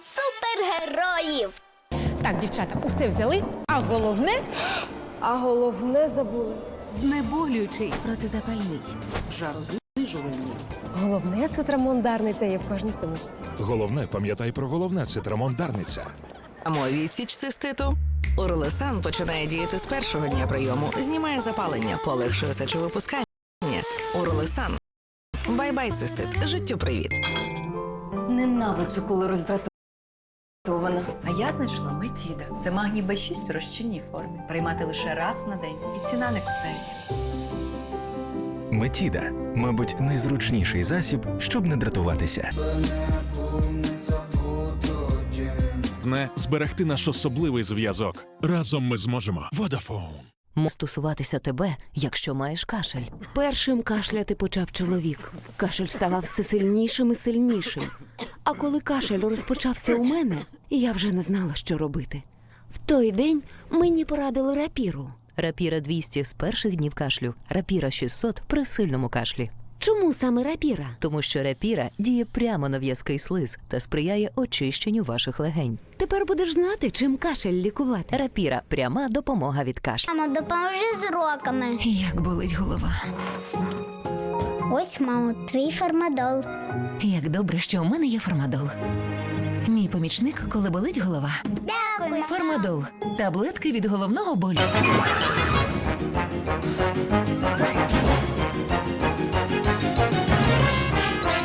супергероїв. Так, дівчата, усе взяли, а головне А головне забули. Знеболюючий, протизапальний, жарознижувальний. Головне це трамондарниця є в кожній сумочці. Головне, пам'ятай про головне це трамондарниця. Мамо відсіч циститу. Урлесан починає діяти з першого дня прийому, знімає запалення, полегшує сечовипускання. Урлесан. Бай-бай, цистит. Життю привіт. Ненавиджу, коли роздратована. А я знайшла метіда. Це магній Б6 у розчинній формі. Приймати лише раз на день, і ціна не кусається. Метіда, мабуть, найзручніший засіб, щоб не дратуватися. Не зберегти наш особливий зв'язок. Разом ми зможемо. Водафон. стосуватися тебе, якщо маєш кашель. Першим кашляти почав чоловік. Кашель ставав все сильнішим і сильнішим. А коли кашель розпочався у мене, я вже не знала, що робити. В той день мені порадили рапіру. Рапіра 200 з перших днів кашлю, рапіра 600 при сильному кашлі. Чому саме рапіра? Тому що рапіра діє прямо на в'язкий слиз та сприяє очищенню ваших легень. Тепер будеш знати, чим кашель лікувати. Рапіра пряма допомога від кашлю. Мамо, допоможи з уроками. Як болить голова. Ось, мамо, твій фармадол. Як добре, що у мене є фармадол. Мій помічник, коли болить голова. Дякую. Фармадол таблетки від головного болю.